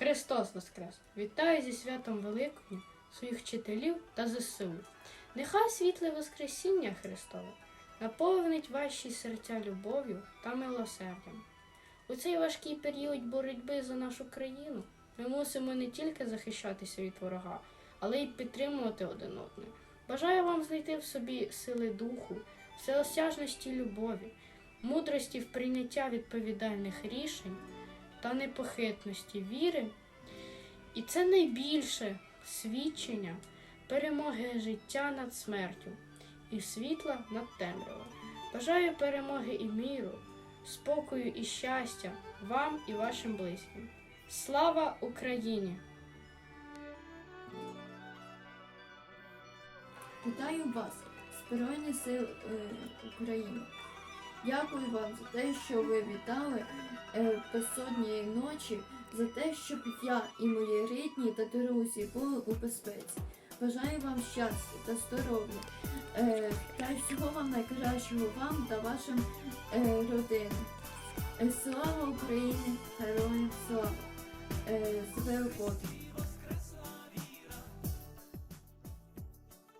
Христос Воскрес! Вітаю зі святом Великою своїх вчителів та ЗСУ. Нехай світле Воскресіння Христове наповнить ваші серця любов'ю та милосердям. У цей важкий період боротьби за нашу країну ми мусимо не тільки захищатися від ворога, але й підтримувати один одного. Бажаю вам знайти в собі сили духу, всеосяжності любові, мудрості в прийняття відповідальних рішень та непохитності віри. І це найбільше свідчення перемоги життя над смертю і світла над темрявою. Бажаю перемоги і міру, спокою і щастя вам і вашим близьким. Слава Україні! Вітаю вас, Збройні Сили е, України. Дякую вам за те, що ви вітали е, безсонні ночі, за те, щоб я і мої рідні та друзі були у безпеці. Бажаю вам щастя та здоров'я. Е, та всього вам найкращого вам та вашим е, родинам. Е, слава Україні! Героям слава! Е, з Великоднем!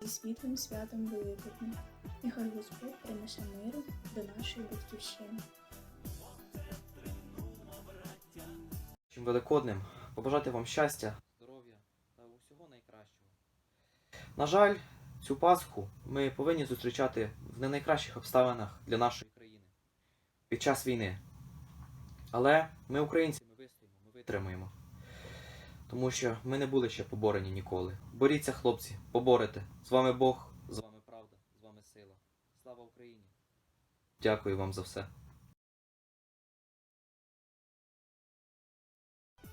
зі світлим святом Великодня. Нехай Господь принесе миру до нашої батьківщини. Чим великодним побажати вам щастя, здоров'я та усього найкращого. На жаль, цю Пасху ми повинні зустрічати в не найкращих обставинах для нашої країни під час війни. Але ми, українці, ми вистоїмо, ми витримаємо. Тому що ми не були ще поборені ніколи. Боріться, хлопці, поборете. З вами Бог, з вами правда, з вами сила. Слава Україні! Дякую вам за все.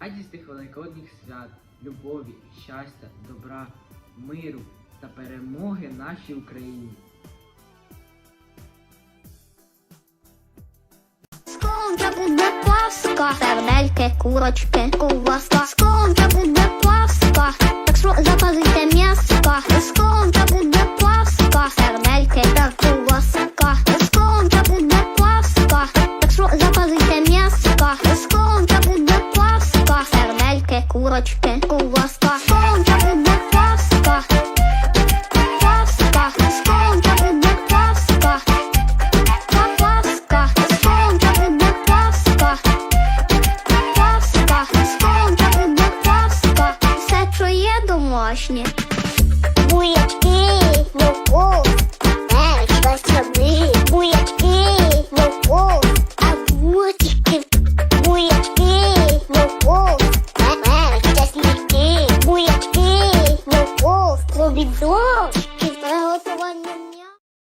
радісних великодніх свят, любові, щастя, добра, миру та перемоги нашій Україні. Скоро буде Пасха, сердельки, курочки, ковбаска. Скоро буде курочки, куласка, сколько буде кавська, кавська, сколько буде кавська, кавська, сколько буде кавська, кавська, сколько буде кавська, все чує домашнє. Буєчки.